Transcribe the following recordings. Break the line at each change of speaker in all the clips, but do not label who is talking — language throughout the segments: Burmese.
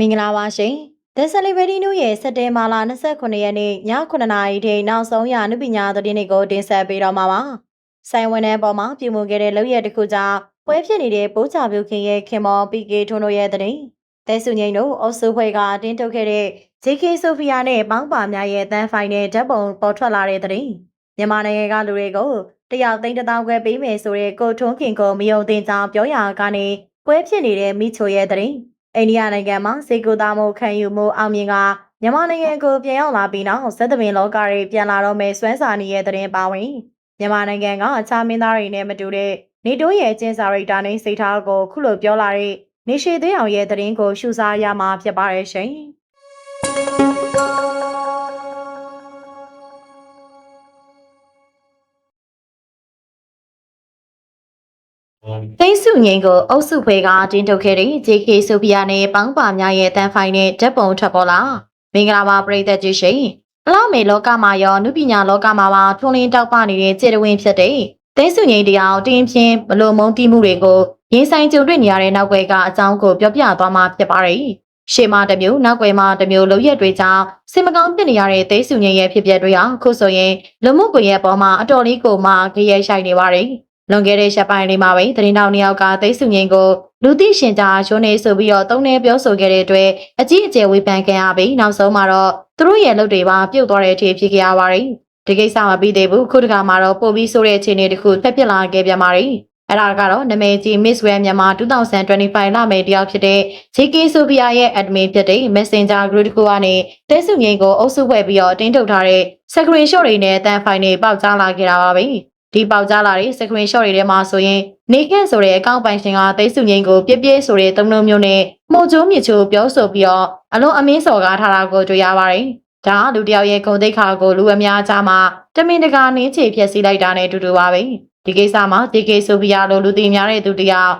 မင်္ဂလာပါရှင်။ The Celebrity News ရဲ့စက်တင်ဘာလ29ရက်နေ့ည9:00နာရီထိနောက်ဆုံးရနုပညာသတင်းတွေကိုတင်ဆက်ပေးတော့မှာပါ။ဆိုင်ဝန်ထမ်းပေါ်မှာပြုမှုခဲ့တဲ့လုပ်ရက်တစ်ခုကြောင့်ပွဲဖြစ်နေတဲ့ပိုးချပြုခင်ရဲ့ခင်မော် PK ထွန်းတို့ရဲ့သတင်း။တဲစုငိန်တို့အုပ်စုဖွဲ့ကတင်းထုတ်ခဲ့တဲ့ JK ဆိုဖီယာနဲ့ပေါင်းပါများရဲ့တန်းဖိုင်နဲ့ဓာတ်ပုံပေါ်ထွက်လာတဲ့သတင်း။မြန်မာနိုင်ငံကလူတွေကိုတယောက်သိန်းတစ်သောင်းခွဲပေးမယ်ဆိုတဲ့ကိုထွန်းခင်ကိုမယုံတင်ကြောင်းပြောရာကနေပွဲဖြစ်နေတဲ့မိချိုရဲ့သတင်း။ အိန္ဒိယနိုင်ငံမှာစေကူသားမှုခံယူမှုအောင်မြင်ကမြန်မာနိုင်ငံကိုပြန်ရောက်လာပြီးနောက်ဇက်သမင်လောကတွေပြန်လာတော့မယ်စွမ်းစာနေရဲ့သတင်းပါဝင်မြန်မာနိုင်ငံကအခြားမင်းသားတွေနဲ့မတူတဲ့နေတိုးရဲ့ကျင်းစာရိတ်တာနဲ့စိတ်ထားကိုခုလိုပြောလာတဲ့နေရှိသေးအောင်ရဲ့သတင်းကိုရှုစားရမှာဖြစ်ပါရဲ့ရှင် သိန်းစုငိန်ကိုအုပ်စုဖွဲကတင်းထုတ်ခဲ့တဲ့ JK ဆိုဖီယာနဲ့ပေါင်းပါများရဲ့တန်ဖိုင်နဲ့ဓာတ်ပုံထွက်ပေါ်လာမင်္ဂလာပါပရိသတ်ကြီးရှင်အလောက်မေလောကမှာရောနုပညာလောကမှာပါထွန်းလင်းတောက်ပနေတဲ့ခြေတဝင်းဖြစ်တဲ့သိန်းစုငိန်တရားတင်းပြင်းဘလို့မုံတီးမှုတွေကိုရင်ဆိုင်ကြုံတွေ့နေရတဲ့နောက်ွယ်ကအကြောင်းကိုပြောပြသွားမှာဖြစ်ပါတယ်ရှေ့မှာတစ်မျိုးနောက်ွယ်မှာတစ်မျိုးလုံးရက်တွေကြောင့်စင်မကောင်းဖြစ်နေရတဲ့သိန်းစုငိန်ရဲ့ဖြစ်ပျက်တွေဟာခုဆိုရင်လူမှုကွန်ရက်ပေါ်မှာအတော်လေးကိုမှကြရဲရှိုက်နေပါတယ် လွန်ခဲ့တဲ့ရက်ပိုင်းလေးမှာပဲသတင်းတောင်နှစ်ယောက်ကသိစုငိန်ကိုလူသိရှင်ကြားရုံးနေဆိုပြီးတော့တုံးနေပြောဆိုခဲ့တဲ့အတွက်အကြီးအကျယ်ဝေဖန်ခံရပြီးနောက်ဆုံးမှာတော့သူတို့ရဲ့လုပ်တွေပါပြုတ်သွားတဲ့အထိဖြစ်ခဲ့ရပါတယ်။ဒီကိစ္စမပြီးသေးဘူးခုတခါမှာတော့ပို့ပြီးဆိုတဲ့အခြေအနေတစ်ခုတက်ပြစ်လာခဲ့ပြန်ပါတယ်။အဲ့ဒါကတော့နမဲကြီး Miss Grand မြန်မာ2025လမယ်တယောက်ဖြစ်တဲ့ JK Sophia ရဲ့ admin ဖြစ်တဲ့ Messenger group တစ်ခုကနေတဲစုငိန်ကိုအုပ်စုဖွဲ့ပြီးတော့တင်းထုတ်ထားတဲ့ screenshot တွေနဲ့အတန်းဖိုင်တွေပေါက်ကြားလာခဲ့တာပါပဲ။ ဒီပေါက်ကြားလာတဲ့ screen shot တွေထဲမှာဆိုရင်နေခန့်ဆိုတဲ့အကောင့်ပိုင်ရှင်ကသိစုငိန်ကိုပြည့်ပြည့်ဆိုတဲ့သုံးလုံးမျိုးနဲ့မှုချိုးမြချိုးပြောဆိုပြီးတော့အလုံးအမင်းစော်ကားထားတာကိုတွေ့ရပါတယ်။ဒါလူတယောက်ရဲ့ဂုံတိတ်ခါကိုလူအများကြားမှာတမင်တကာနင်းချေဖြက်စီးလိုက်တာနဲ့အတူတူပါပဲ။ဒီကိစ္စမှာ DK ဆိုဖီယာလိုလူသိများတဲ့သူတယောက်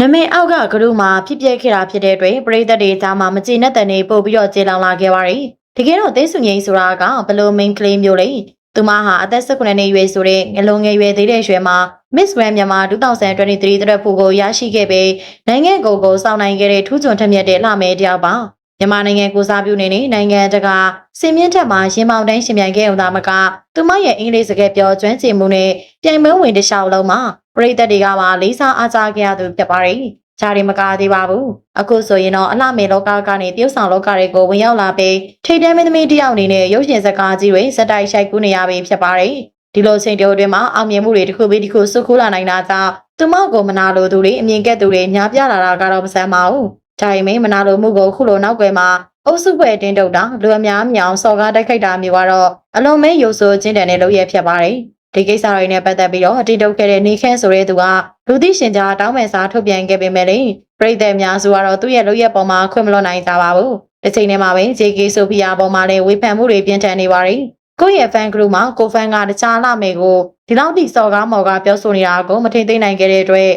နမင်အောက်ကကရုမှာဖြစ်ပျက်ခဲ့တာဖြစ်တဲ့အတွက်ပရိသတ်တွေကြားမှာမကျေနပ်တဲ့နေပို့ပြီးတော့ကျေလောင်လာခဲ့ပါတယ်။တကယ်တော့သိစုငိန်ဆိုတာကဘလို့ main claim မျိုးလေ သူမဟာအသက်19နှစ်ရွယ်ဆိုတဲ့ငလုံငယ်ရွယ်သေးတဲ့ရွယ်မှာ Miss Grand မြန်မာ2023တရက်ဖို့ကိုရရှိခဲ့ပြီးနိုင်ငံကိုယ်ကိုစောင့်နိုင်ခဲ့တဲ့ထူးချွန်ထက်မြက်တဲ့လှမဲတယောက်ပါမြန်မာနိုင်ငံကိုစားပြုနေနေနိုင်ငံတကာစင်မြင့်ထက်မှာရင်ပေါင်တိုင်းရှင်ပြိုင်ခဲ့ုံသာမကသူမရဲ့အင်္ဂလိပ်စကားပြောကျွမ်းကျင်မှုနဲ့ပြိုင်ပွဲဝင်တစ်လျှောက်လုံးမှာပြည်သက်တွေကပါလေးစားအားကြခဲ့ရသူဖြစ်ပါတယ် ဂျာရီမကားသေးပါဘူးအခုဆိုရင်တော့အလှမေလောကကနေတရုတ်ဆောင်လောကတွေကိုဝင်ရောက်လာပြီးထိတ်တန်းမင်းသမီးတယောက်အနေနဲ့ရုပ်ရှင်စကားကြီးတွေစက်တိုက်ရှိုက်ကူးနေရပြီဖြစ်ပါတယ်ဒီလိုချိန်တိုအတွင်းမှာအောင်မြင်မှုတွေတစ်ခုပြီးတစ်ခုဆုခိုးလာနိုင်တာကြောင့်သူမောက်ကိုမနာလိုသူတွေအမြင်ကက်သူတွေညားပြလာတာကတော့မဆန်းပါဘူးဒါပေမဲ့မနာလိုမှုကိုခုလိုနောက်ွယ်မှာအုပ်စုပွဲတင်းတုတ်တာလူအများမြောင်စော်ကားတိုက်ခိုက်တာမျိုးကတော့အလုံးမဲရုပ်ဆိုးချင်းတန်တဲ့လုပ်ရဖြစ်ပါတယ် ဒီကိစ္စတွေနဲ့ပတ်သက်ပြီးတော့အတိတုတ်ခဲ့တဲ့နေခန့်ဆိုတဲ့သူကလူသိရှင်ကြားတောင်းပန်စာထုတ်ပြန်ခဲ့ပေမဲ့လေပြည်သက်များစုကတော့သူ့ရဲ့လုပ်ရက်ပေါ်မှာခွင့်မလွှတ်နိုင်ကြပါဘူး။တစ်ချိန်တည်းမှာပဲ JK ဆိုဖီယာပေါ်မှာလည်းဝေဖန်မှုတွေပြင်းထန်နေပါတယ်။ကိုယ့်ရဲ့ fan group မှာကိုဖန်ကတခြားလာမယ်ကိုဒီလောက်ထိစော်ကားမော်ကပြောဆိုနေတာကိုမထိန်သိမ်းနိုင်ခဲ့တဲ့အတွက်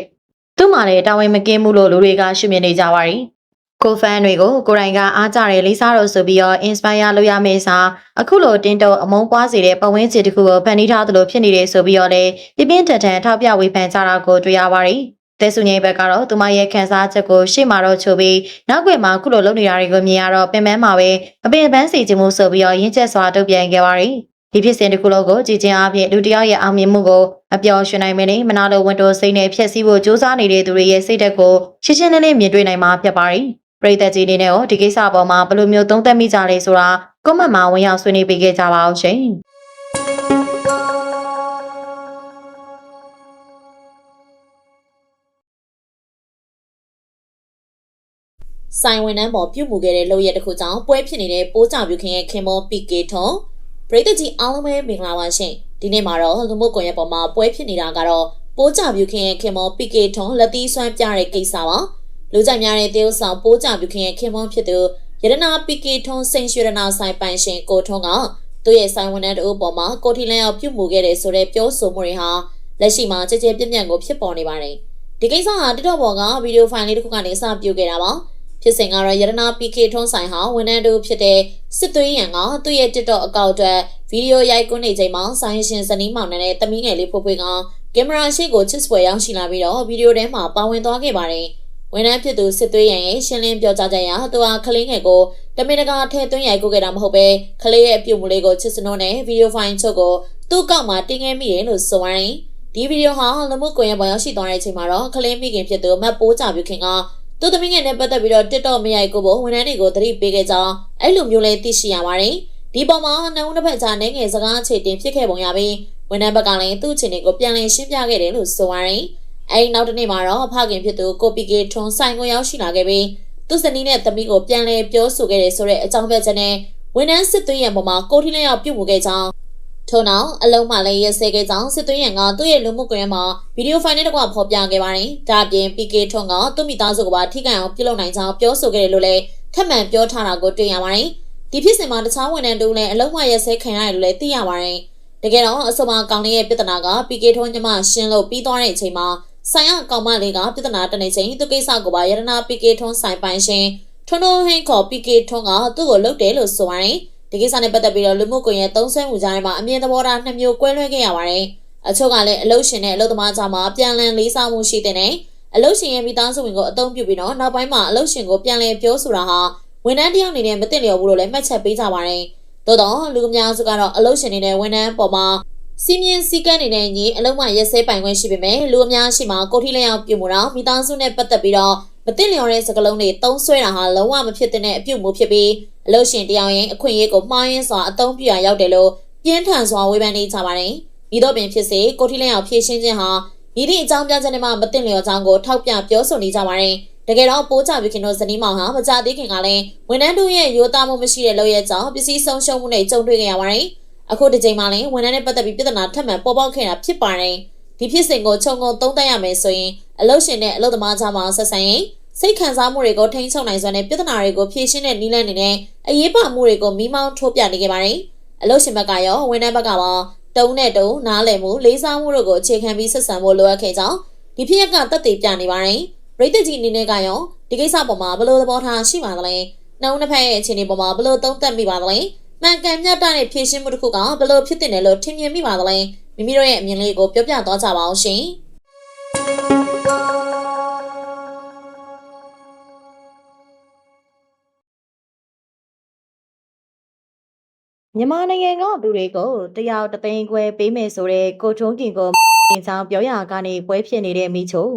သူ့မှာလည်းတာဝန်မကင်းမှုလို့လူတွေကရှုမြင်နေကြပါတယ်။ ကိုဖန်တွေကိုကိုရိုင်းကအားကြတယ်လေးစားလို့ဆိုပြီးတော့ inspire လုပ်ရမယ့်စာအခုလိုတင်းတုံအမုန်းပွားစေတဲ့ပတ်ဝန်းကျင်တစ်ခုကိုဖန်တီးထားသလိုဖြစ်နေတယ်ဆိုပြီးတော့လေပြင်းပြင်းထန်ထန်ထောက်ပြဝေဖန်ကြတာကိုတွေ့ရပါတယ်။တဲစုငိမ့်ဘက်ကတော့သူမရဲ့ခန်းစားချက်ကိုရှေ့မှာတော့ချိုပြီးနောက်ွယ်မှာခုလိုလုပ်နေတာတွေကိုမြင်ရတော့ပင်ပန်းမှာပဲအပင်ပန်းစီခြင်းမှုဆိုပြီးတော့ရင်းချက်စွာတုံ့ပြန်ခဲ့ပါတယ်။ဒီဖြစ်စဉ်တစ်ခုလုံးကိုကြည်ချင်းအပြင်လူတယောက်ရဲ့အောင်မြင်မှုကိုအပျော်ရွှင်နိုင်မင်းနဲ့မနာလိုဝန်တိုစိတ်နဲ့ဖျက်ဆီးဖို့ကြိုးစားနေတဲ့သူတွေရဲ့စိတ်ဓာတ်ကိုရှင်းရှင်းလင်းလင်းမြင်တွေ့နိုင်မှာဖြစ်ပါတယ်။ ပြည်သက်ကြီးအနေနဲ့ရောဒီကိစ္စအပေါ်မှာဘယ်လိုမျိုးသုံးသပ်မိကြလဲဆိုတာကွန်မန့်မှာဝင်ရောက်ဆွေးနွေးပေးခဲ့ကြပါအောင်ရှင်။
ဆိုင်ဝန်ထမ်းပေါ်ပြုတ်မှုခဲ့တဲ့လုပ်ရက်တစ်ခုကြောင့်ပွဲဖြစ်နေတဲ့ပိုးကြပြုခင်ရဲ့ခင်မောပီကေထွန်ပရိသတ်ကြီးအားလုံးပဲမင်္ဂလာပါရှင်ဒီနေ့မှာတော့လူမှုကွန်ရက်ပေါ်မှာပွဲဖြစ်နေတာကတော့ပိုးကြပြုခင်ရဲ့ခင်မောပီကေထွန်လက်သီးဆွမ်းပြတဲ့ကိစ္စပါ လူကြိုက်များတဲ့တေးဥဆောင်ပိုးကြပြုခင်ရဲ့ခင်မောဖြစ်သူရတနာပီကေထွန်စိန်ရွှေရနာဆိုင်ပိုင်ရှင်ကိုထွန်းကသူ့ရဲ့ဆိုင်ဝန်ထမ်းတို့ပေါ်မှာကိုထီလန်အောင်ပြုတ်မှုခဲ့တဲ့ဆိုတဲ့ပြောဆိုမှုတွေဟာလက်ရှိမှာကြကြပြန့်ပြန့်ကိုဖြစ်ပေါ်နေပါတယ်ဒီကိစ္စဟာတိတော့ဘော်ကဗီဒီယိုဖိုင်လေးတစ်ခုကနေစပြုတ်ခဲ့တာပါဖြစ်စဉ်ကတော့ရတနာ PK ထွန်းဆိုင်ဟာဝန်ထမ်းတို့ဖြစ်တဲ့စစ်သွေးရန်ကသူ့ရဲ့ TikTok အကောင့်အတွက်ဗီဒီယိုရိုက်ကူးနေချိန်မှာဆိုင်ရှင်ဇနီးမောင်နှံနဲ့တမီးငယ်လေးဖွေးဖွေးကကင်မရာရှေ့ကိုချစ်စပွဲရောက်ရှိလာပြီးတော့ဗီဒီယိုထဲမှာပါဝင်သွားခဲ့ပါတယ် ဝန်ထမ်းဖြစ်သူစစ်သွေးရန်ရဲ့ရှင်းလင်းပြောကြားချက်အရသူဟာကလေးငယ်ကိုတမင်တကာထဲသွင်းရိုက်ကုခဲ့တာမဟုတ်ပဲကလေးရဲ့အပြုတ်မှုလေးကိုချစ်စနိုးနဲ့ဗီဒီယိုဖိုင်ချုပ်ကိုသူ့ကောက်မှာတင်ခဲ့မိတယ်လို့ဆိုပါတယ်ဒီဗီဒီယိုဟာလူမှုကွန်ရက်ပေါ်ရောက်ရှိသွားတဲ့အချိန်မှာတော့ကလေးမိခင်ဖြစ်သူမတ်ပိုးကြပြူခင်ကသူ့သမီးငယ်နဲ့ပတ်သက်ပြီးတော့ TikTok မရိုက်ကိုဖို့ဝန်ထမ်းတွေကိုသတိပေးခဲ့ကြောင်းအဲ့လိုမျိုးလေးသိရှိရပါတယ်ဒီပေါ်မှာနှစ်ဦးတစ်ဖက်ကြားနေငယ်စကားအခြေတင်ဖြစ်ခဲ့ပုံရပြီးဝန်ထမ်းဘက်ကလည်းသူ့အခြေအနေကိုပြန်လည်ရှင်းပြခဲ့တယ်လို့ဆိုပါတယ် အဲဒီနောက်တစ်နေ့မှာတော့ဖခင်ဖြစ်သူကိုပီကေထွန်ဆိုင်ကိုရောက်ရှိလာခဲ့ပြီးသူ့ဇနီးနဲ့သမီးကိုပြန်လည်ပြောဆိုခဲ့တယ်ဆိုတဲ့အကြောင်းပြချက်နဲ့ဝန်ထမ်းစစ်သွင်းရံပေါ်မှာကိုထီလင်းရောက်ပြုတ်မှုခဲ့ကြောင်းထို့နောက်အလုံးမှလည်းရက်စဲခဲ့ကြောင်းစစ်သွင်းရံကသူ့ရဲ့လူမှုကွန်ရက်မှာဗီဒီယိုဖိုင်နဲ့တကွဖော်ပြခဲ့ပါတယ်။ဒါအပြင် PK ထွန်ကသူ့မိသားစုကပါထိခိုက်အောင်ပြုလုပ်နိုင်ကြောင်းပြောဆိုခဲ့တယ်လို့လည်းထပ်မံပြောထားတာကိုတွေ့ရပါတယ်။ဒီဖြစ်စဉ်မှာတခြားဝန်ထမ်းတို့လည်းအလုံးမှရက်စဲခံရတယ်လို့လည်းသိရပါတယ်။တကယ်တော့အဆိုပါကောင်လေးရဲ့ပြဿနာက PK ထွန်ညမရှင်းလို့ပြီးသွားတဲ့အချိန်မှာ ဆိုင်ရကောင်မလေးကပြဿနာတနေချိန်သူကိစ္စကိုပါရတနာ PK ထွန်ဆိုင်ပိုင်ရှင်ထွန်းထွန်းဟင်းခေါ် PK ထွန်ကသူ့ကိုလှုပ်တယ်လို့ဆိုပါတယ်။ဒီကိစ္စနဲ့ပတ်သက်ပြီးတော့လူမှုကွန်ရက်သုံးဆွဲမှုကြားထဲမှာအမြင်သဘောထားနှစ်မျိုးကွဲလွဲခဲ့ရပါတယ်။အချို့ကလည်းအလုရှင်နဲ့အလုသမားကြားမှာပြန်လည်လေးစားမှုရှိတဲ့နဲ့အလုရှင်ရဲ့မိသားစုဝင်ကိုအသုံးပြုပြီးတော့နောက်ပိုင်းမှာအလုရှင်ကိုပြန်လည်ပြောဆိုတာဟာဝန်ထမ်းတစ်ယောက်အနေနဲ့မသိလျော်ဘူးလို့လည်းမှတ်ချက်ပေးကြပါတယ်။သို့တော့လူအများစုကတော့အလုရှင်တွေနဲ့ဝန်ထမ်းပေါ်မှာ စီမင်းစည်းကမ်းတွေနဲ့ညီအလုံးမရက်စဲပိုင်ခွင့်ရှိပေမဲ့လူအများရှိမှာကိုထီလျောက်ပြုမှုတော့မိသားစုနဲ့ပတ်သက်ပြီးတော့မသိလျော်တဲ့စကားလုံးတွေသုံးဆွဲတာဟာလုံးဝမဖြစ်တဲ့အပြုတ်မှုဖြစ်ပြီးအလို့ရှင်တရားရင်အခွင့်အရေးကိုမှားယွင်းစွာအသုံးပြုရရောက်တယ်လို့ပြင်းထန်စွာဝေဖန်နေကြပါတယ်။ဤတော့ပင်ဖြစ်စေကိုထီလျောက်ဖြည့်ရှင်းခြင်းဟာဤသည့်အကြောင်းပြချက်နဲ့မှမသိလျော်ကြောင်းကိုထောက်ပြပြောဆိုနေကြပါတယ်။တကယ်တော့ပိုးချပြခင်တို့ဇနီးမောင်ဟာမကြသေးခင်ကလည်းဝန်ထမ်းတို့ရဲ့ရိုးသားမှုမရှိတဲ့လုပ်ရကြောင်းပစ္စည်းဆုံးရှုံးမှုနဲ့ကြုံတွေ့ခဲ့ရပါတယ်။ အခုဒီချိန်မှာလည်းဝန်ထမ်းနဲ့ပတ်သက်ပြီးပြဿနာထပ်မံပေါ်ပေါက်ခဲ့တာဖြစ်ပါတယ်။ဒီဖြစ်စဉ်ကိုခြုံငုံသုံးသပ်ရမယ်ဆိုရင်အလုရှင်နဲ့အလုသမားကြားမှာဆက်ဆံရင်စိတ်ခံစားမှုတွေကိုထိန်းချုပ်နိုင်စွမ်းတဲ့ပြဿနာတွေကိုဖြေရှင်းတဲ့နည်းလမ်းတွေနဲ့အရေးပါမှုတွေကိုမိမောင်းထိုးပြနေခဲ့ပါတယ်။အလုရှင်ဘက်ကရောဝန်ထမ်းဘက်ကပါတုံးနဲ့တုံးနားလည်မှုလေးစားမှုတို့ကိုအခြေခံပြီးဆက်ဆံဖို့လိုအပ်ခဲ့ကြောင်းဒီဖြစ်ရပ်ကသက်သေပြနေပါတယ်။ပြည်သူကြီးအနေနဲ့ကရောဒီကိစ္စပေါ်မှာဘယ်လိုသဘောထားရှိပါသလဲ။နှုံးတစ်ဖက်ရဲ့အခြေအနေပေါ်မှာဘယ်လိုသုံးသပ်မိပါသလဲ။ မှန်ကန်မြတ်တဲ့ဖြေရှင်းမှုတစ်ခုကဘယ်လိုဖြစ်တင်တယ်လို့ထင်မြင်မိပါသလဲ။မိမိတို့ရဲ့အမြင်လေးကိုပြောပြသွားကြပါအောင်ရှင်။
မြန်မာနိုင်ငံကသူတွေကိုတယောက်တသိန်းခွဲပေးမယ်ဆိုတဲ့ကိုထုံးတင်ကိုအင်းဆောင်ပြောရကနေပွဲဖြစ်နေတဲ့မိချို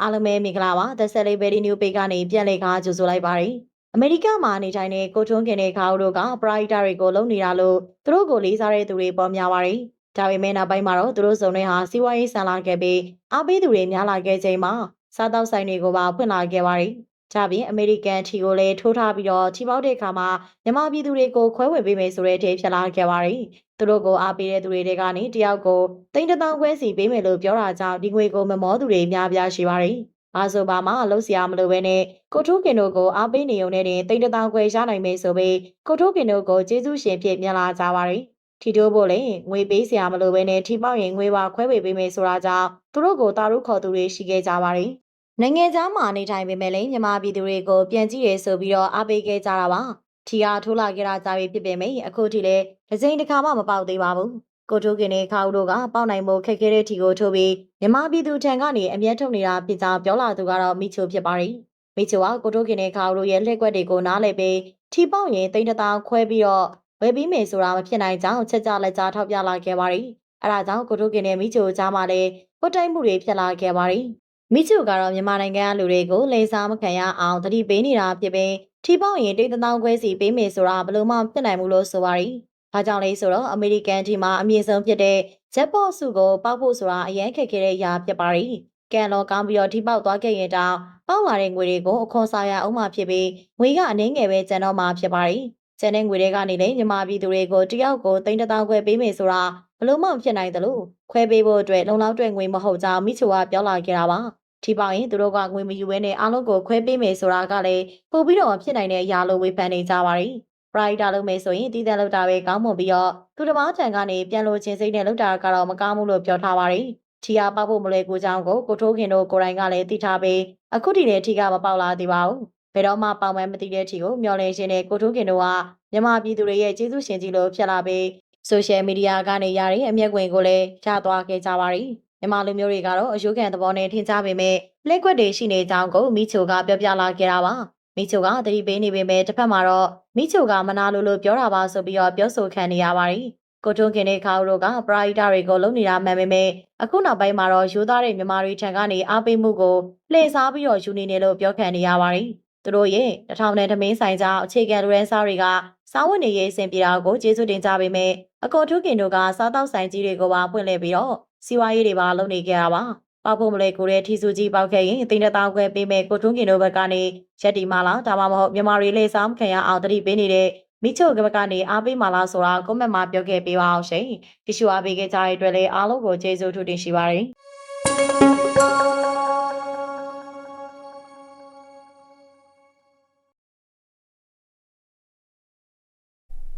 အားလုံးပဲမင်္ဂလာပါ The Celebrity New Page ကနေပြန်လည်ကားကြိုဆိုလိုက်ပါတယ် အမေရိကမှာနေထိုင်တဲ့ကိုထုံးခင်တဲ့ခါအိုတို့ကပရိုက်တာတွေကိုလုံနေတာလို့သူတို့ကိုလေးစားတဲ့သူတွေပေါ်များပါတယ်ဒါပေမဲ့နောက်ပိုင်းမှာတော့သူတို့စုံတွေဟာစီးပွားရေးဆန်လာခဲ့ပြီးအားပေးသူတွေများလာခဲ့ချိန်မှာစားတောက်ဆိုင်တွေကိုပါဖွင့်လာခဲ့ပါတယ်ကြပြင်အမေရိကန်ထီကိုလည်းထိုးထားပြီးတော့ထီပေါက်တဲ့အခါမှာမြန်မာပြည်သူတွေကိုခွဲဝေပေးမယ်ဆိုတဲ့အထိဖြစ်လာခဲ့ပါတယ်။သူတို့ကိုအားပေးတဲ့သူတွေကနေတယောက်ကိုတိန်တထောင်ခွဲစီပေးမယ်လို့ပြောတာကြောင့်ဒီငွေကိုမမောသူတွေများပြားရှိပါတယ်။ အားဆိုပါမှလှုပ်ရှားမလို့ပဲနဲ့ကိုထိုးကင်တို့ကိုအားပေးနေုံနဲ့တင်တိန်တထောင်ခွဲရနိုင်မယ်ဆိုပြီးကိုထိုးကင်တို့ကိုကျေးဇူးရှင်ဖြစ်မြင်လာကြပါတယ်။ထီတိုးဖို့လည်းငွေပေးစရာမလိုပဲနဲ့ထီပေါက်ရင်ငွေပါခွဲဝေပေးမယ်ဆိုတာကြောင့်သူတို့ကိုတာရုခေါ်သူတွေရှိခဲ့ကြပါတယ်။နိုင်ငံသားမှာနေထိုင်ပေမဲ့လည်းမြန်မာပြည်သူတွေကိုပြန်ကြည့်ရဆိုပြီးတော့အားပေးခဲ့ကြတာပါ။ထီအားထိုးလာခဲ့တာကြာပြီဖြစ်ပေမဲ့အခုထိလည်းတစ်စိမ့်တစ်ခါမှမပေါက်သေးပါဘူး။ ကိုထိုးကင်နဲ့ခါဦးတို့ကပေါက်နိုင်ဖို့ခက်ခဲတဲ့ထီကိုထိုးပြီးမြန်မာပြည်သူထံကနေအမျက်ထုတ်နေတာဖြစ်ကြောင်းပြောလာသူကတော့မိချိုဖြစ်ပါတယ်။မိချိုကကိုထိုးကင်နဲ့ခါဦးတို့ရဲ့လှည့်ကွက်တွေကိုနားလည်ပြီးထီပေါက်ရင်တိန်တထောင်ခွဲပြီးတော့ဝယ်ပြီးမယ်ဆိုတာမဖြစ်နိုင်ကြောင်းချက်ကြလက်ကြားထောက်ပြလာခဲ့ပါတယ်။အဲဒါကြောင့်ကိုထိုးကင်နဲ့မိချိုကြားမှာလည်းပုတ်တိုက်မှုတွေဖြစ်လာခဲ့ပါတယ်။မိချိုကတော့မြန်မာနိုင်ငံကလူတွေကိုလိန်စားမခံရအောင်တတိပေးနေတာဖြစ်ပြီးထီပေါက်ရင်တိတ်တထောင်ခွဲစီပေးမယ်ဆိုတာဘယ်လို့မှဖြစ်နိုင်ဘူးလို့ဆိုပါရီ။ ဘာကြောင့်လဲဆိုတော့အမေရိကန်ထီမှာအမြင့်ဆုံးဖြစ်တဲ့ဂျက်ပေါ့စုကိုပောက်ဖို့ဆိုတာအရင်ခက်ခဲတဲ့အရာဖြစ်ပါရီ။ကန်လောကောင်းပြီးတော့ထီပေါက်သွားခဲ့ရင်တောင်ပေါက်လာတဲ့ငွေတွေကိုအခွန်စားရအောင်မှဖြစ်ပြီးငွေကအနှင်းငယ်ပဲကျန်တော့မှဖြစ်ပါရီ။ကျန်တဲ့ငွေတွေကနေလည်းမြန်မာပြည်သူတွေကိုတယောက်ကိုတိတ်တထောင်ခွဲပေးမယ်ဆိုတာဘယ်လို့မှဖြစ်နိုင်တယ်လို့ခွဲပေးဖို့အတွက်လုံလောက်တဲ့ငွေမဟုတ်ကြောင်းမိချိုကပြောလာခဲ့တာပါ။ထီပေါရင်သူတို့ကငွေမယူဘဲနဲ့အားလုံးကိုခွဲပေးမယ်ဆိုတာကလည်းပို့ပြီးတော့ဖြစ်နိုင်တဲ့အရာလိုဝေဖန်နေကြပါရီ ပရိုက်တာလုပ်မယ်ဆိုရင်တည်တဲ့လောက်တာပဲကောင်းမွန်ပြီးတော့သူတစ်ပါးထံကနေပြန်လို့ချင်းစိတ်နဲ့လောက်တာကတော့မကောင်းဘူးလို့ပြောထားပါရီထီအားပေါက်ဖို့မလွယ်ကူကြောင်းကိုကိုထိုးခင်တို့ကိုယ်တိုင်ကလည်းသိထားပြီးအခုတည်းနဲ့ထီကမပေါက်လာသေးပါဘူးဘယ်တော့မှပေါင်မဲမသိတဲ့ထီကိုမျောလင်းရှင်နဲ့ကိုထိုးခင်တို့ကမြန်မာပြည်သူတွေရဲ့ကျေးဇူးရှင်ကြီးလို့ဖြစ်လာပြီးဆိုရှယ်မီဒီယာကနေရတဲ့အမျက်ကွင်ကိုလည်းရသွားခဲ့ကြပါရီမြန်မာလူမျိုးတွေကတော့အယုခံသဘောနဲ့ထင်ကြပေမဲ့လက်ကွက်တွေရှိနေကြောင်းကိုမိချိုကပြောပြလာခဲ့တာပါ မိချိုကတတိပေးနေပေမဲ့တစ်ဖက်မှာတော့မိချိုကမနာလိုလိုပြောတာပါဆိုပြီးတော့ပြောဆိုခံနေရပါတယ်ကိုထွန်းခင်နဲ့ခါဦးတို့ကပရာဟိတတွေကိုလုံနေတာမှန်ပေမဲ့အခုနောက်ပိုင်းမှာတော့ယူသားတဲ့မြန်မာတွေထံကနေအားပေးမှုကိုလှည့်စားပြီးတော့ယူနေတယ်လို့ပြောခံနေရပါတယ်သူတို့ရဲ့တစ်ထောင်နဲ့သမင်းဆိုင်ကြောင့်အခြေခံလူရန်စားတွေကစားဝတ်နေရေးအဆင်ပြေတာကိုကျေးဇူးတင်ကြပေမဲ့အကောထုခင်တို့ကစားတောက်ဆိုင်ကြီးတွေကိုပါဖွင့်လှစ်ပြီးတော့စီဝါရေးတွေပါလုပ်နေကြတာပါ ပေါက်ဖို့မလဲကိုတဲ့ထီစုကြီးပေါက်ခဲ့ရင်တင်တဲ့တောင်းခွဲပေးမဲ့ကိုထွန်းကင်တို့ဘက်ကနေရက်တီမာလားဒါမှမဟုတ်မြန်မာတွေလေးစားမခံရအောင်တတိပေးနေတဲ့မိချိုကဘက်ကနေအားပေးမာလားဆိုတာကွန်မန့်မှာပြောခဲ့ပေးပါအောင်ရှင်တ िश ူအားပေးခဲ့ကြတဲ့အတွက်လည်းအားလုံးကိုကျေးဇူးထူးတင်ရှိပါတယ်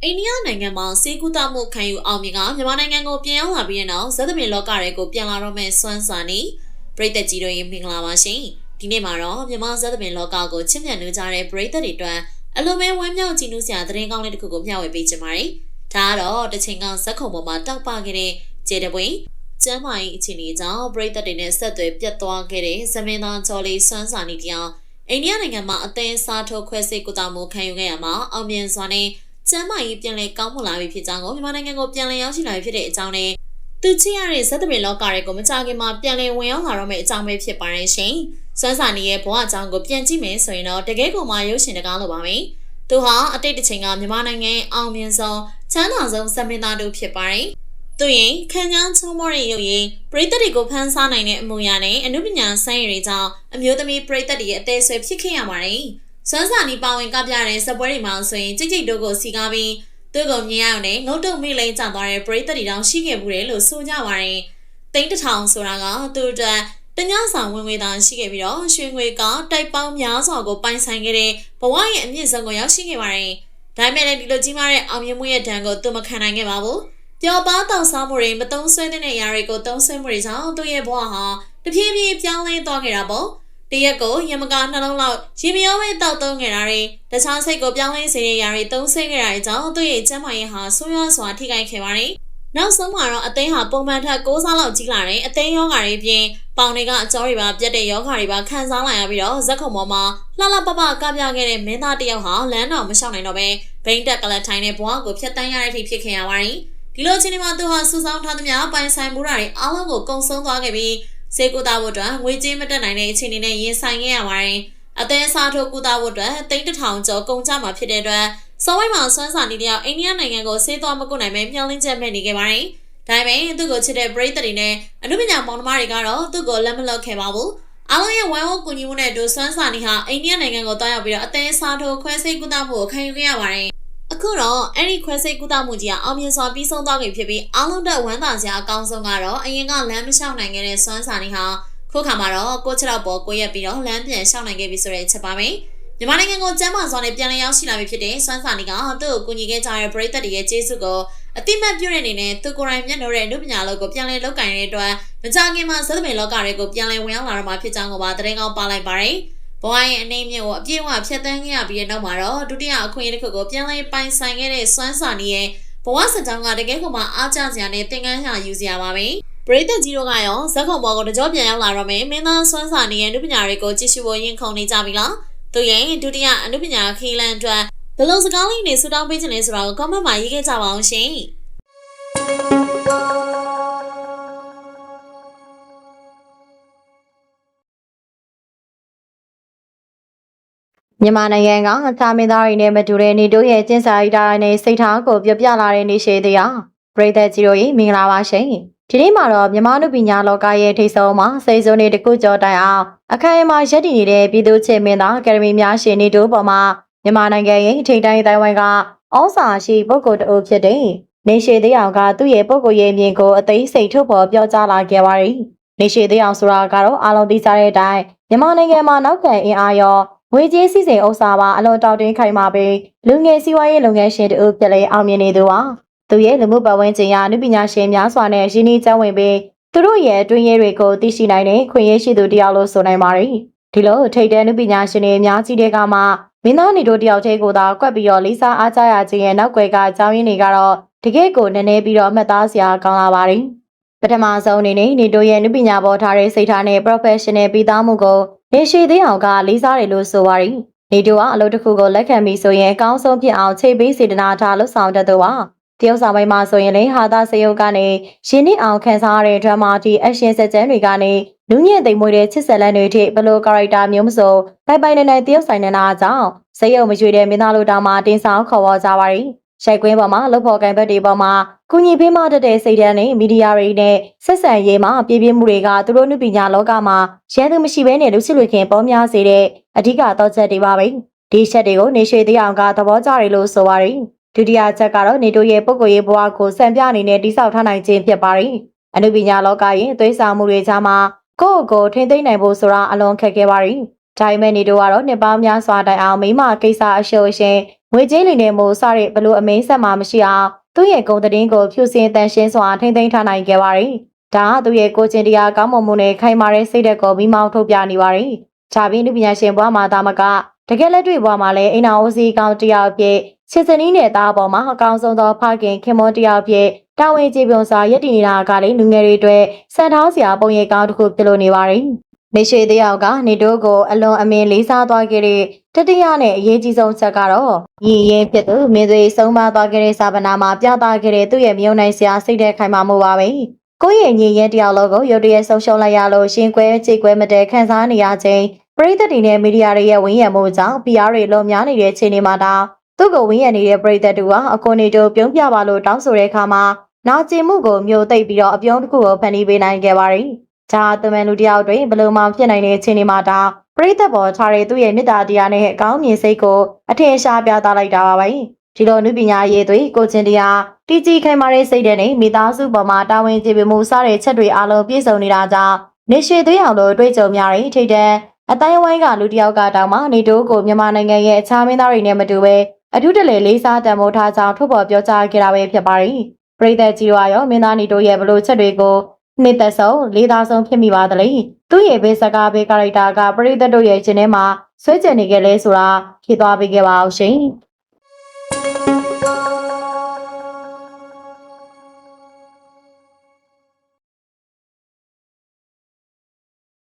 အိန္ဒိယနိုင်ငံမှာစေကူတာမှုခံယူအောင်မြင်ကမြန်မာနိုင်ငံကိုပြန်ရောက်လာပြီးတဲ့နောက်ဇက်သမင်လောကရဲကိုပြန်လာတော့မဲ့စွမ်းစွာနေပြည်သက်ကြီးတို့ရေမင်္ဂလာပါရှင်ဒီနေ့မှာတော့မြန်မာဇက်သမင်လောကကိုချစ်မြတ်နိုးကြတဲ့ပြည်သက်တွေအတွက်အလိုမဲဝမ်းမြောက်ကြည်နူးစရာသတင်းကောင်းလေးတစ်ခုကိုမျှဝေပေးချင်ပါတယ်ဒါကတော့တချိန်ကဇက်ခုံပေါ်မှာတောက်ပခဲ့တဲ့ကျေတပွင့်ကျမ်းမာရေးအခြေအနေကြောင့်ပြည်သက်တွေနဲ့ဆက်သွယ်ပြတ်သွားခဲ့တဲ့ဇမင်းသားကျော်လေးစွမ်းစာနေတရားအိန္ဒိယနိုင်ငံမှာအသင်းစားထုတ်ခွဲစိတ်ကုသမှုခံယူခဲ့ရမှာအောင်မြင်စွာနဲ့ ကျမ်းမာရေးပြန်လည်ကောင်းမွန်လာပြီဖြစ်ကြောင်းကိုမြန်မာနိုင်ငံကိုပြန်လည်ရောက်ရှိလာပြီဖြစ်တဲ့အကြောင်းနဲ့သူချစ်ရတဲ့ဇက်သမင်လောကတွေကိုမကြခင်မှာပြန်လည်ဝင်ရောက်လာတော့မယ့်အကြောင်းပဲဖြစ်ပါတယ်ရှင်။စွမ်းစာနေရဲ့ဘဝအကြောင်းကိုပြန်ကြည့်မယ်ဆိုရင်တော့တကယ်ကိုမှရုပ်ရှင်တကားလိုပါမယ်။သူဟာအတိတ်တစ်ချိန်ကမြန်မာနိုင်ငံရဲ့အောင်မြင်ဆုံးချမ်းသာဆုံးဇက်မင်းသားတို့ဖြစ်ပါတယ်။သူရင်ခံကြမ်းချုံမောတဲ့ရုပ်ရည်ပရိသတ်တွေကိုဖန်ဆားနိုင်တဲ့အမှုရာနဲ့အနုပညာဆိုင်ရည်တွေကြောင့်အမျိုးသမီးပရိသတ်တွေရဲ့အသေးဆွဲဖြစ်ခဲ့ရပါတယ်။ စွမ်းစာနီပါဝင်ကပြတဲ့စပွဲတွေမှာဆိုရင်ကြိတ်ကြိတ်တို့ကိုစီကားပြီးသူ့ကိုမြင်ရအောင်နဲ့ငုတ်တုတ်မိလိမ့်ကျသွားတဲ့ပရိသတ်တွေတောင်ရှိခဲ့မှုတယ်လို့ဆိုကြပါရင်တိန်းတစ်ထောင်ဆိုတာကသူ့အတွက်တညဆောင်ဝင်ငွေသာရှိခဲ့ပြီးတော့ရွှေငွေကတိုက်ပေါင်းများစွာကိုပိုင်ဆိုင်ခဲ့တဲ့ဘဝရဲ့အမြင့်ဆုံးကိုရောက်ရှိခဲ့ပါတယ်။ဒါပေမဲ့လည်းဒီလိုကြီးမားတဲ့အောင်မြင်မှုရဲ့ဒဏ်ကိုသူမခံနိုင်ခဲ့ပါဘူး။ပျော်ပါတောက်စားမှုတွေမတုံးဆွဲတဲ့အရာတွေကိုတုံးဆွဲမှုတွေကြောင့်သူ့ရဲ့ဘဝဟာတဖြည်းဖြည်းပြောင်းလဲသွားခဲ့တာပေါ့။ တရက်ကိုရမကာနှလုံးလောက်ရေမရောပဲတောက်သုံးခဲ့တာတွေတခြားစိတ်ကိုပြောင်းလဲစေတဲ့ຢာတွေသုံးဆဲခဲ့တာတွေကြောင့်သူ့ရဲ့ကျန်းမာရေးဟာဆိုးရွားစွာထိခိုက်ခဲ့ပါတယ်။နောက်ဆုံးမှာတော့အသိန်းဟာပုံမှန်ထက်6ဆလောက်ကြီးလာတဲ့အသိန်းယောဂါတွေပြင်ပေါင်တွေကအကြောတွေပါပြတ်တဲ့ယောဂါတွေပါခံစားလာရပြီးတော့ဇက်ခုံပေါ်မှာလှလှပပကပြခဲ့တဲ့မင်းသားတစ်ယောက်ဟာလမ်းတော်မလျှောက်နိုင်တော့ပဲဘိန်းတက်ကလတ်ထိုင်တဲ့ဘဝကိုဖျက်တမ်းရတဲ့အထိဖြစ်ခဲ့ရပါတယ်။ဒီလိုအချိန်ဒီမှာသူဟာစူဆောင်းထားသမျှပိုင်ဆိုင်မှုတွေအားလုံးကိုကုံဆုံးသွားခဲ့ပြီး စေကူတာဖို့အတွက်ငွေကြေးမတက်နိုင်တဲ့အခြေအနေနဲ့ရင်ဆိုင်ခဲ့ရပါတယ်။အသင်းစားထိုးကူတာဖို့အတွက်တိန်းတစ်ထောင်ကျော်ကုန်ကြမှာဖြစ်တဲ့အတွက်စောဝိုင်းမှာဆွမ်းစာနေတယောက်အိန္ဒိယနိုင်ငံကိုဆေးသွားမကုနိုင်ပဲမျှော်လင့်ချက်မဲ့နေခဲ့ပါတယ်။ဒါပေမဲ့သူ့ကိုချစ်တဲ့ပရိသတ်တွေနဲ့အနုပညာမောင်နှမတွေကတော့သူ့ကိုလက်မလွတ်ခဲ့ပါဘူး။အားလုံးရဲ့ဝမ်းဝကူညီမှုနဲ့ဒူဆွမ်းစာနေဟာအိန္ဒိယနိုင်ငံကိုတောက်ရောက်ပြီးတော့အသင်းစားထိုးခွဲစိတ်ကူတာဖို့ခံယူခဲ့ရပါတယ်။ အခုတော့အဲ့ဒီခွဲစိတ်ကုသမှုကြီးကအောင်မြင်စွာပြီးဆုံးသွားပြီဖြစ်ပြီးအားလုံးတက်ဝမ်းသာစရာအကောင်းဆုံးကတော့အရင်ကလမ်းမလျှောက်နိုင်ခဲ့တဲ့စွမ်းစာနေဟာခုခါမှာတော့ကိုချလောက်ပေါ်ကိုရက်ပြီးတော့လမ်းပြန်လျှောက်နိုင်ခဲ့ပြီဆိုတဲ့အချက်ပါပဲမြန်မာနိုင်ငံကိုကျမ်းမာစွာနဲ့ပြန်လည်ရောက်ရှိလာပြီဖြစ်တဲ့စွမ်းစာနေကသူ့ကိုကူညီခဲ့ကြတဲ့ပရိသတ်တွေရဲ့ကျေးဇူးကိုအတိမတ်ပြုတဲ့အနေနဲ့သူကိုယ်တိုင်မျက်နှာရဲ့လူပညာလောက်ကိုပြန်လည်လောက်ကင်တဲ့အတွက်မကြခင်မှာသသမေလောကတွေကိုပြန်လည်ဝင်ရောက်လာတော့မှာဖြစ်ကြောင်းကိုပါသတင်းကောင်းပါလိုက်ပါတယ် ဘဝရဲ့အနေမြင့်ကိုအပြည့်အဝဖျက်ဆီးခဲ့ရပြီးတဲ့နောက်မှာတော့ဒုတိယအခွင့်အရေးတစ်ခုကိုပြန်လည်ပိုင်ဆိုင်ခဲ့တဲ့စွမ်းစာနေရဲ့ဘဝစံကြောင်းကတကယ်ကိုမှအားကျစရာနဲ့သင်ခန်းစာယူစရာပါပဲပရိသတ်ကြီးတို့ကရောဇက်ခုံဘော်ကိုတကြောပြန်ရောက်လာတော့မယ်မင်းသားစွမ်းစာနေရဲ့လူပညာတွေကိုကြည့်ရှုဖို့ရင်ခုန်နေကြပြီလားသူရဲ့ဒုတိယအနုပညာခီလန်အတွက်ဘယ်လိုစကားလေးတွေဆူတောင်းပေးခြင်းလဲဆိုတာကို comment မှာရေးခဲ့ကြပါအောင်ရှင်။
မြန်မာနိုင်ငံကသာမင်းသားတွေနဲ့မတူတဲ့နေတို့ရဲ့ကျင်းစာရိတာနဲ့စိတ်ထားကိုပြပြလာတဲ့နေရှိသေးတာပရိသတ်ကြီးတို့ရေမင်္ဂလာပါရှင်ဒီနေ့မှာတော့မြန်မာလူပညာလောကရဲ့ထိပ်ဆုံးမှာစိတ်ဆိုးနေတကူကြော်တိုင်အောင်အခမ်းအနားရက်တည်နေတဲ့ပြည်သူ့ချစ်မင်းသားအကယ်ဒမီများရှင်နေတို့ပေါ်မှာမြန်မာနိုင်ငံရဲ့ထိပ်တိုင်းတိုင်းဝိုင်းကဩစာရှိပုဂ္ဂိုလ်တအုပ်ဖြစ်တဲ့နေရှိသေးအောင်ကသူ့ရဲ့ပုဂ္ဂိုလ်ရဲ့အမြင်ကိုအသိစိတ်ထုတ်ပေါ်ပြောကြားလာခဲ့ပါတယ်နေရှိသေးအောင်ဆိုတာကတော့အားလုံးသိကြတဲ့အတိုင်းမြန်မာနိုင်ငံမှာနောက်ကန်အင်အားရော ငွေကြေးစီစဉ်ဥစ္စာပါအလွန်တောက်တင်းခိုင်မာပြီးလူငယ်စီးပွားရေးလုပ်ငန်းရှင်တို့ပြည်လဲအောင်မြင်နေသူပါသူရဲ့လူမှုပတ်ဝန်းကျင်ရာအနုပညာရှင်များစွာနဲ့ရင်းနှီးကျန်းဝင်ပြီးသူတို့ရဲ့အတွင်းရေးတွေကိုသိရှိနိုင်တဲ့ခွင့်ရရှိသူတယောက်လို့ဆိုနိုင်ပါတယ်ဒီလိုထိတ်တဲ့အနုပညာရှင်တွေအများကြီးတဲ့ကမှမင်းသားနေတို့တယောက်တည်းကိုသာကွက်ပြီးတော့လေးစားအားကြရခြင်းရဲ့နောက်ွယ်ကအကြောင်းရင်းတွေကတော့တကယ့်ကိုနည်းနည်းပြီးတော့အမှတ်သားစရာကောင်းလာပါတယ် ပထမဆုံးအနေနဲ့နေတိုရဲ့နုပညာပေါ်ထားတဲ့စိတ်ထားနဲ့ professional ပြီးသားမှုကိုနေရှိသေးအောင်ကလေးစားတယ်လို့ဆိုပါရီနေတိုကအလုပ်တစ်ခုကိုလက်ခံပြီးဆိုရင်အကောင်းဆုံးဖြစ်အောင်ချိန်ပေးစေတနာထားလှုပ်ဆောင်တတ်သူပါတရုတ်ဆောင်ပိုင်းမှာဆိုရင်လည်းဟာသာစရုပ်ကနေရင်းနှီးအောင်ခန်းစားရတဲ့ drama တီ action စက်ကြမ်းတွေကနေလူညံ့သိမ်မွေတဲ့ချစ်ဆက်လန်းတွေထိဘယ်လို character မျိုးမဆိုပိုင်ပိုင်နိုင်နိုင်တရုတ်ဆိုင်နေတာကြောင့်စရုပ်မရွေတဲ့မင်းသားလိုတောင်မှတင်ဆောင်ခေါ်ဝေါ်ကြပါရီ ရိုက်ကွင်းပေါ်မှာလှုပ်ဖို့ကံဘက်တွေပေါ်မှာကုညီဖေးမတတ်တဲ့စိတ်ဓာတ်နဲ့မီဒီယာတွေနဲ့ဆက်ဆံရေးမှာပြည့်ပြည့်မှုတွေကသူတို့နုပညာလောကမှာရန်သူမရှိဘဲနဲ့လူချစ်လူခင်ပေါ်များစေတဲ့အဓိကတော့ချက်တွေပါပဲဒီချက်တွေကိုနေရွှေသေးအောင်ကသဘောကျတယ်လို့ဆိုပါရီဒုတိယချက်ကတော့နေတို့ရဲ့ပုဂ္ဂိုလ်ရေးဘဝကိုစံပြအနေနဲ့တိစောက်ထားနိုင်ခြင်းဖြစ်ပါရီအနုပညာလောကရဲ့သွေးဆောင်မှုတွေကြားမှာကိုယ့်ကိုယ်ထိမ့်သိမ့်နိုင်ဖို့ဆိုတာအလွန်ခက်ခဲပါရီဒါပေမဲ့နေတို့ကတော့နှစ်ပေါင်းများစွာတိုင်အောင်မိမကိစ္စအရှုပ်အရှင်း ငွေကြေးလိမ်နေမှုစတဲ့ဘလို့အမင်းဆက်မှမရှိအောင်သူ့ရဲ့ဂုဏ်သတင်းကိုဖြူစင်တန်ရှင်းစွာထိမ့်သိမ်းထားနိုင်ခဲ့ပါတယ်။ဒါကသူ့ရဲ့ကိုချင်းတရားကောင်းမွန်မှုနဲ့ခိုင်မာတဲ့စိတ်ဓာတ်ကိုမိမောင်းထုတ်ပြနေပါတယ်။ခြားပြီးနုပညာရှင်ဘွားမှာသာမကတကယ်လက်တွေ့ဘွားမှာလည်းအိမ်တော်ဦးစီးကောင်းတယောက်ဖြစ်ချစ်စနီးနဲ့သားပေါ်မှာအကောင်းဆုံးသောဖခင်ခင်မွန်တယောက်ဖြစ်တာဝန်ကျေပွန်စွာရည်တည်နေတာကလည်းလူငယ်တွေအတွက်စံထောင်းစရာပုံရိပ်ကောင်းတစ်ခုဖြစ်လို့နေပါတယ်။နေရှိသေးအောင်ကနေတို့ကိုအလွန်အမင်းလေးစားသွားခဲ့တဲ့ တတိယနဲ့အရေးကြီးဆုံးချက်ကတော့ရည်ရင်ဖြစ်သူမင်းသွေးဆုံးမသွားခဲ့တဲ့စာပနာမှာပြသခဲ့တဲ့သူ့ရဲ့မြုံနိုင်စရာစိတ်တဲ့ခိုင်မာမှုပါပဲကိုယ့်ရဲ့ညီရင်တယောက်လုံးကိုရုတ်တရက်ဆုံးရှုံးလိုက်ရလို့ရှင်ကွဲချိတ်ကွဲမတဲခံစားနေရခြင်းပရိသတ်တွေနဲ့မီဒီယာတွေရဲ့ဝင်းရံမှုကြောင့် PR တွေလွန်များနေတဲ့ချိန်တွေမှာတောင်သူ့ကိုဝင်းရံနေတဲ့ပရိသတ်တို့ကအကွန်နေတို့ပြုံးပြပါလို့တောင်းဆိုတဲ့အခါမှာနာကျင်မှုကိုမျိုးသိပ်ပြီးတော့အပြုံးတစ်ခုကိုဖန်တီးပေးနိုင်ခဲ့ပါတယ်။ဒါသမန်လူတယောက်တွင်ဘယ်လိုမှဖြစ်နိုင်တဲ့ချိန်တွေမှာတောင် ပရိသတ်ပေါ်ထားတဲ့သူ့ရဲ့မေတ္တာတရားနဲ့အကောင်းမြင်စိတ်ကိုအထင်ရှားပြသလိုက်တာပါပဲဒီလိုနုပညာရေးတွေကိုချင်းတရားတီကြီးခိုင်မာတဲ့စိတ်တဲ့နဲ့မိသားစုပေါ်မှာတာဝန်ကျေပွန်မှုစတဲ့ချက်တွေအလုံးပြည့်စုံနေတာကြောင့်နေရှိသွေးအောင်လို့တွေ့ကြုံများတဲ့ထိတ်တဲ့အတိုင်းဝိုင်းကလူတစ်ယောက်ကတောင်မှနေတိုးကိုမြန်မာနိုင်ငံရဲ့အခြားမင်းသားတွေနဲ့မတူပဲအထူးတလေလေးစားတန်ဖိုးထားကြောင်းထုတ်ဖော်ပြောကြားခဲ့တာပဲဖြစ်ပါတယ်ပရိသတ်ကြီးတို့ရောမင်းသားနေတိုးရဲ့ဘလို့ချက်တွေကို နှစ်သက်ဆုံးလေးသားဆုံးဖြစ်မိပါသလဲသူ့ရဲ့ဘေးစကားဘေးကာရိုက်တာကပရိသတ်တို့ရဲ့ရှင်ထဲမှာဆွဲကျင်နေခဲ့လဲဆိုတာဖြေသွားပေးခဲ့ပါအောင်ရှင်